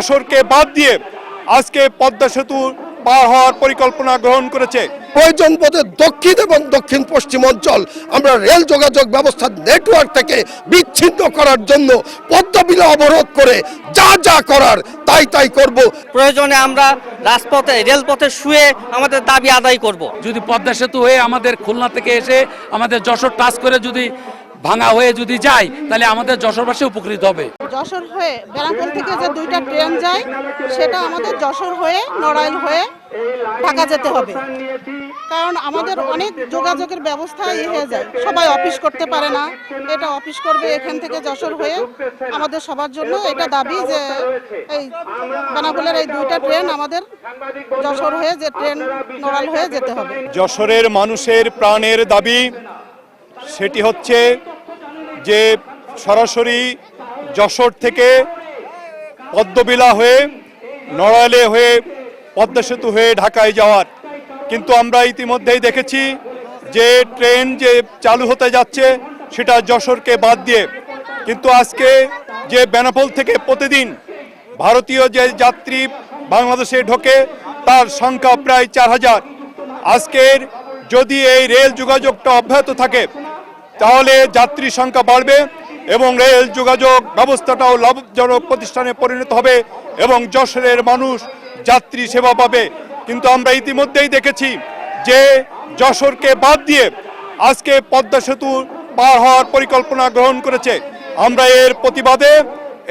যশোরকে বাদ দিয়ে আজকে পদ্মা সেতু পার হওয়ার পরিকল্পনা গ্রহণ করেছে। প্রয়োজন বোধে দক্ষিণ এবং দক্ষিণ পশ্চিম অঞ্চল। আমরা রেল যোগাযোগ ব্যবস্থার নেটওয়ার্ক থেকে বিচ্ছিন্ন করার জন্য পদ্মবিলা অবরোধ করে যা যা করার তাই তাই করব। প্রয়োজনে আমরা রাজপথে রেলপথে শুয়ে আমাদের দাবি আদায় করব। যদি পদ্মা সেতু হয়ে আমাদের খুলনা থেকে এসে আমাদের যশোর টাচ করে যদি ভাঙা হয়ে যদি যায় তাহলে আমাদের যশোরবাসী উপকৃত হবে। যশোর হয়ে বেনাপোল থেকে যে দুইটা ট্রেন যায় সেটা আমাদের যশোর হয়ে নড়াইল হয়ে ঢাকা যেতে হবে। কারণ আমাদের অনেক যোগাযোগের ব্যবস্থা ইয়ে হয়ে যায়। সবাই অফিস করতে পারে না। এটা অফিস করবে এখান থেকে যশোর হয়ে। আমাদের সবার জন্য এটা দাবি যে এই বেনাপোলের এই দুইটা ট্রেন আমাদের যশোর হয়ে যে ট্রেন নড়াইল হয়ে যেতে হবে। যশোরের মানুষের প্রাণের দাবি সেটি হচ্ছে যে সরাসরি যশোর থেকে পদ্মবিলা হয়ে নড়াইলে হয়ে পদ্মা সেতু হয়ে ঢাকায় যাওয়ার। কিন্তু আমরা ইতিমধ্যেই দেখেছি যে ট্রেন যে চালু হতে যাচ্ছে সেটা যশোরকে বাদ দিয়ে। কিন্তু আজকে যে বেনাপোল থেকে প্রতিদিন ভারতীয় যে যাত্রী বাংলাদেশে ঢোকে, তার সংখ্যা প্রায় চার হাজার। আজকের যদি এই রেল যোগাযোগটা অব্যাহত থাকে তাহলে যাত্রী সংখ্যা বাড়বে এবং রেল যোগাযোগ ব্যবস্থাটাও লাভজনক প্রতিষ্ঠানে পরিণত হবে এবং যশোরের মানুষ যাত্রী সেবা পাবে। কিন্তু আমরা ইতিমধ্যেই দেখেছি যে যশোরকে বাদ দিয়ে আজকে পদ্মা সেতু পার হওয়ার পরিকল্পনা গ্রহণ করেছে। আমরা এর প্রতিবাদে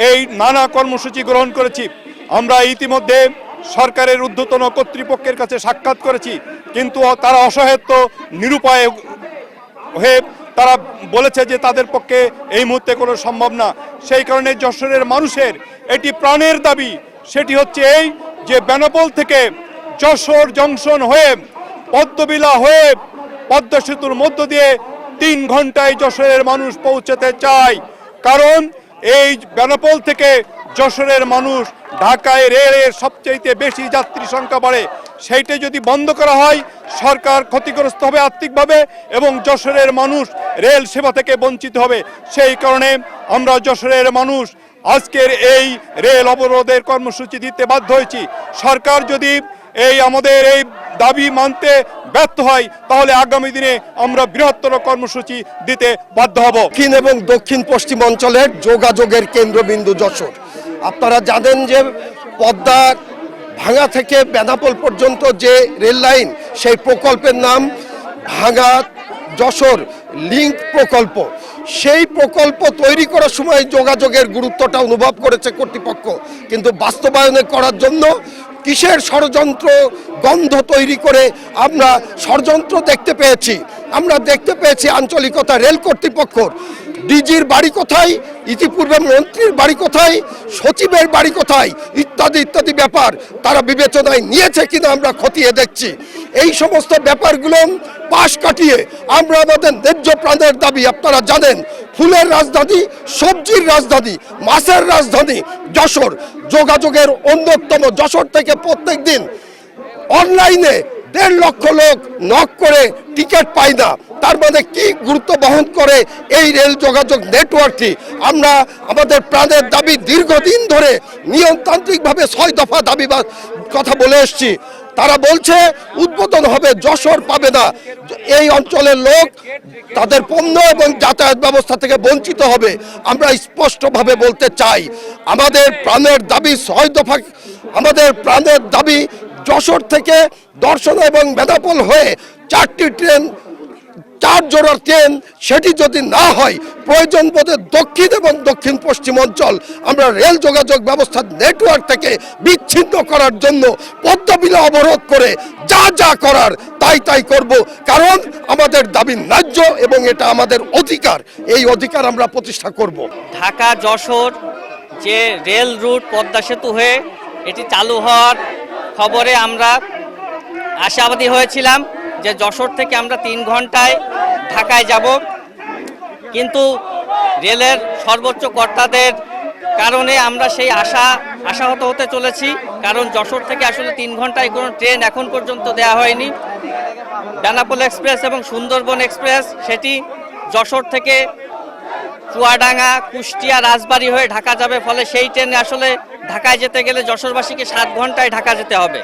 এই নানা কর্মসূচি গ্রহণ করেছি। আমরা ইতিমধ্যে সরকারের ঊর্ধ্বতন কর্তৃপক্ষের কাছে সাক্ষাৎ করেছি। কিন্তু তারা অসহায়ত্ব নিরুপায় হয়ে তারা বলেছে যে তাদের পক্ষে এই মুহূর্তে কোনো সম্ভব না। সেই কারণে যশোরের মানুষের এটি প্রাণের দাবি। সেটি হচ্ছে এই যে বেনাপোল থেকে যশোর জংশন হয়ে পদ্মবিলা হয়ে পদ্মা সেতুর মধ্য দিয়ে তিন ঘন্টায় যশোরের মানুষ পৌঁছাতে চায়। কারণ এই বেনাপোল থেকে যশোরের মানুষ ঢাকায় রেলের সবচাইতে বেশি যাত্রী সংখ্যা বাড়ে। সেইটা যদি বন্ধ করা হয়, সরকার ক্ষতিগ্রস্ত হবে আর্থিকভাবে এবং যশোরের মানুষ রেল সেবা থেকে বঞ্চিত হবে। সেই কারণে আমরা যশোরের মানুষ আজকের এই রেল অবরোধের কর্মসূচি দিতে বাধ্য হয়েছি। সরকার যদি এই আমাদের এই দাবি মানতে ব্যর্থ হয়, তাহলে আগামী দিনে আমরা বৃহত্তর কর্মসূচি দিতে বাধ্য হব। দক্ষিণ এবং দক্ষিণ পশ্চিম অঞ্চলের যোগাযোগের কেন্দ্রবিন্দু যশোর। আপনারা জানেন যে পদ্মা ভাঙা থেকে বেনাপোল পর্যন্ত যে রেল লাইন, সেই প্রকল্পের নাম ভাঙা যশোর লিঙ্ক প্রকল্প। সেই প্রকল্প তৈরি করার সময় যোগাযোগের গুরুত্বটা অনুভব করেছে কর্তৃপক্ষ। কিন্তু বাস্তবায়নে করার জন্য কিসের ষড়যন্ত্র গন্ধ তৈরি করে আমরা ষড়যন্ত্র দেখতে পেয়েছি। আমরা দেখতে পেয়েছি আঞ্চলিকতা রেল কর্তৃপক্ষর। ডিজির বাড়ি কোথায়? ইতিপূর্বে মন্ত্রীর বাড়ি কোথায়? সচিবের বাড়ি কোথায়? ইত্যাদি ইত্যাদি ব্যাপার তারা বিবেচনায় নিয়েছে কিনা আমরা খতিয়ে দেখছি। এই সমস্ত ব্যাপারগুলো পাশ কাটিয়ে আমরা আমাদের ন্যায্য প্রাণের দাবি, আপনারা জানেন, ফুলের রাজধানী, সবজির রাজধানী, মাছের রাজধানী, যশোর। যোগাযোগের অন্যতম যশোর থেকে প্রত্যেক দিন অনলাইনে দেড় লক্ষ লোক নক করে টিকিট পায় না। তার মধ্যে কি গুরুত্ব বহন করে এই রেল যোগাযোগ নেটওয়ার্কটি আমরা আমাদের প্রাণের দাবি দীর্ঘদিন ধরে নিয়মতান্ত্রিকভাবে ছয় দফা দাবি কথা বলে এসছি। তারা বলছে, উদ্বোধন হবে, যশোর পাবে না। এই অঞ্চলের লোক তাদের পণ্য এবং যাতায়াত ব্যবস্থা থেকে বঞ্চিত হবে। আমরা স্পষ্টভাবে বলতে চাই, আমাদের প্রাণের দাবি ছয় দফা, আমাদের প্রাণের দাবি যশোর থেকে দর্শন এবং বেদাপোল হয়ে চারটি ট্রেন, চার জোড়ার ট্রেন, সেটি যদি না হয়, প্রয়োজন বোধে দক্ষিণ এবং দক্ষিণ পশ্চিম অঞ্চল। আমরা রেল যোগাযোগ ব্যবস্থার নেটওয়ার্ক থেকে বিচ্ছিন্ন করার জন্য পদ্মবিলা অবরোধ করে যা যা করার তাই তাই করব, কারণ আমাদের দাবি ন্যায্য এবং এটা আমাদের অধিকার। এই অধিকার আমরা প্রতিষ্ঠা করব। ঢাকা যশোর যে রেল রুট পদ্মা সেতু হয়ে এটি চালু হওয়ার খবরে আমরা আশাবাদী হয়েছিলাম যে যশোর থেকে আমরা তিন ঘন্টায় ঢাকায় যাব। কিন্তু রেলের সর্বোচ্চ কর্তাদের কারণে আমরা সেই আশা, আশাহত হতে চলেছি। কারণ যশোর থেকে আসলে তিন ঘন্টায় কোনো ট্রেন এখন পর্যন্ত দেওয়া হয়নি। বেনাপোল এক্সপ্রেস এবং সুন্দরবন এক্সপ্রেস, সেটি যশোর থেকে চুয়াডাঙ্গা, কুষ্টিয়া, রাজবাড়ি হয়ে ঢাকা যাবে। ফলে সেই ট্রেনে আসলে ঢাকায় যেতে গেলে যশোরবাসীকে সাত ঘন্টায় ঢাকা যেতে হবে।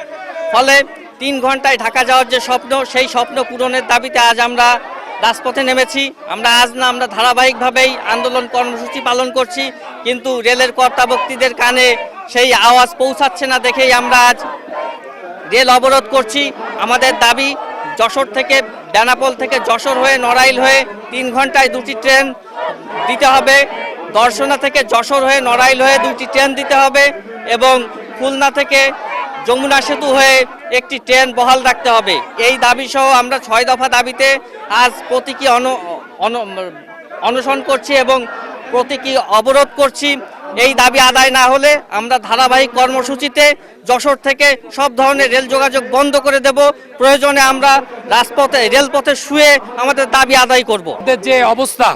ফলে তিন ঘন্টায় ঢাকা যাওয়ার যে স্বপ্ন, সেই স্বপ্ন পূরণের দাবিতে আজ আমরা রাজপথে নেমেছি। আমরা আজ না, আমরা ধারাবাহিকভাবেই আন্দোলন কর্মসূচি পালন করছি, কিন্তু রেলের কর্তাবক্তিদের কানে সেই আওয়াজ পৌঁছাচ্ছে না দেখেই আমরা আজ রেল অবরোধ করছি। আমাদের দাবি, যশোর থেকে বেনাপোল থেকে যশোর হয়ে নড়াইল হয়ে তিন ঘন্টায় দুটি ট্রেন দিতে হবে। দর্শনা থেকে যশোর হয়ে, নড়াইল হয়ে দুটি ট্রেন দিতে হবে এবং খুলনা থেকে যমুনা সেতু হয়ে একটি ট্রেন বহাল রাখতে হবে। এই দাবি সহ আমরা ছয় দফা দাবিতে আজ প্রতীকী অন, অন- অনশন করছি এবং প্রতীকী অবরোধ করছি। এই দাবি আদায় না হলে আমরা ধারাবাহিক কর্মসূচিতে যশোর থেকে সব ধরনের রেল যোগাযোগ বন্ধ করে দেব। প্রয়োজনে আমরা রাজপথে, রেলপথে শুয়ে আমাদের দাবি আদায় করব। যে অবস্থা,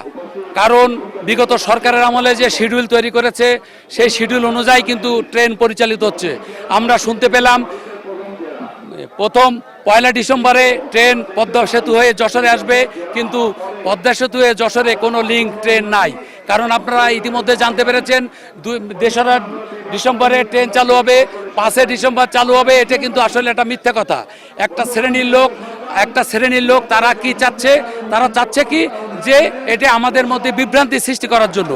কারণ বিগত সরকারের আমলে যে শিডিউল তৈরি করেছে, সেই শিডিউল অনুযায়ী কিন্তু ট্রেন পরিচালিত হচ্ছে। আমরা শুনতে পেলাম, প্রথম পয়লা ডিসেম্বরে ট্রেন পদ্মা সেতু হয়ে যশোরে আসবে, কিন্তু পদ্মা সেতু হয়ে যশোরে কোনো লিঙ্ক ট্রেন নাই। কারণ আপনারা ইতিমধ্যে জানতে পেরেছেন তেসরা ডিসেম্বরে ট্রেন চালু হবে, পাঁচে ডিসেম্বর চালু হবে, এটা কিন্তু আসলে একটা মিথ্যা কথা। একটা শ্রেণির লোক, একটা শ্রেণির লোক তারা কি চাচ্ছে? তারা চাচ্ছে কি যে এটা আমাদের মধ্যে বিভ্রান্তি সৃষ্টি করার জন্য।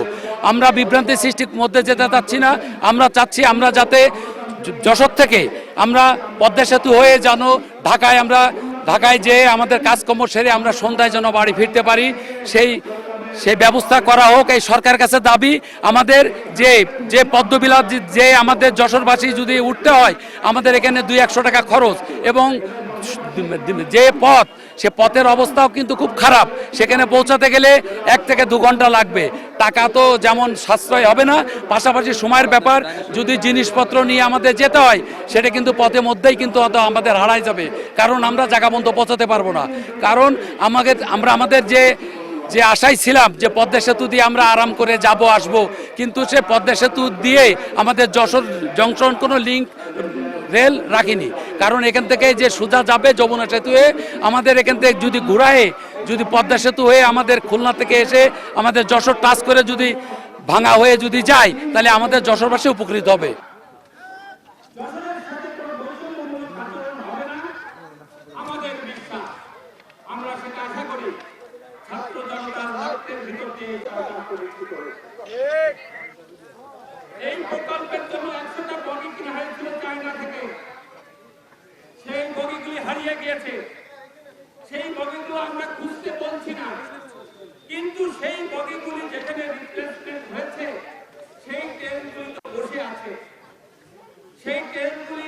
আমরা বিভ্রান্তি সৃষ্টির মধ্যে যেতে চাচ্ছি না, আমরা চাচ্ছি আমরা যাতে যশোর থেকে আমরা পদ্মা সেতু হয়ে যেন ঢাকায় আমরা, ঢাকায় যেয়ে আমাদের কাজকর্ম সেরে আমরা সন্ধ্যায় যেন বাড়ি ফিরতে পারি, সেই সেই ব্যবস্থা করা হোক, এই সরকারের কাছে দাবি, আমাদের যে যে পদ্মবিলাস যে- আমাদের যশোরবাসী যদি উঠতে হয়, আমাদের এখানে দুই একশো টাকা খরচ এবং যে পথ, সে পথের অবস্থাও কিন্তু খুব খারাপ। সেখানে পৌঁছাতে গেলে এক থেকে দু ঘণ্টা লাগবে। টাকা তো যেমন সাশ্রয় হবে না, পাশাপাশি সময়ের ব্যাপার, যদি জিনিসপত্র নিয়ে আমাদের যেতে হয়, সেটা কিন্তু পথের মধ্যেই কিন্তু হয়তো আমাদের হারাই যাবে। কারণ আমরা জায়গা পর্যন্ত পৌঁছাতে পারব না। কারণ আমাদের, আমরা আমাদের যে যে আশায় ছিলাম যে পদ্মা সেতু দিয়ে আমরা আরাম করে যাব, আসব, কিন্তু সে পদ্মা সেতু দিয়ে আমাদের যশোর জংশন কোনো লিঙ্ক রেল রাখিনি। কারণ এখান থেকে যে সোজা যাবে যমুনা সেতু হয়ে আমাদের এখান থেকে যদি ঘুরায়, যদি পদ্মা সেতু হয়ে আমাদের খুলনা থেকে এসে আমাদের যশোর টাচ করে যদি ভাঙা হয়ে যদি যায়, তাহলে আমাদের যশোরবাসী উপকৃত হবে আমাদের বিশ্বাস আমরা সেটা আশা করি ছাত্র জনতার রক্তের ভিতর দিয়ে সরকার প্রবৃত্তি করে এই প্রকল্পের জন্য একশোটা বগি কিনা হয়েছিল চায়না থেকে সেই বগিগুলি হারিয়ে গিয়েছে। সেই বগিগুলো আমরা খুঁজতে বলছি না। কিন্তু সেই বগিগুলি যেখানে রিপ্লেসমেন্ট হয়েছে সেই ট্রেনগুলি তো বসে আছে। সেই ট্রেনগুলি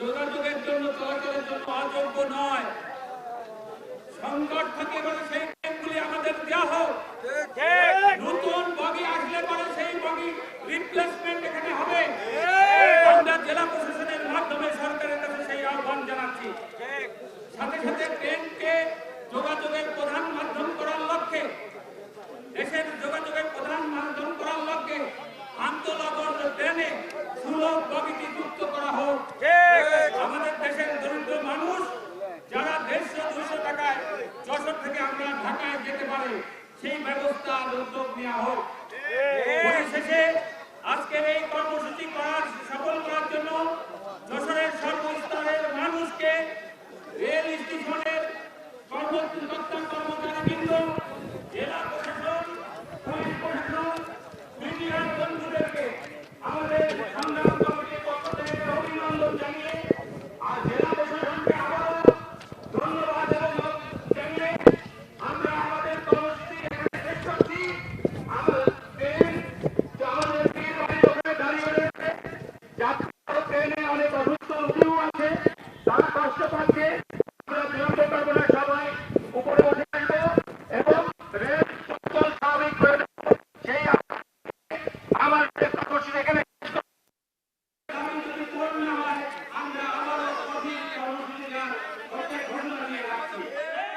যোগাযোগের জন্য চলাচলের জন্য অযোগ্য নয়। সংকট থেকে বলে সেই ট্রেনগুলি আমাদের দেওয়া হোক। নতুন বগি আসলে পরে সেই বগি রিপ্লেস 10K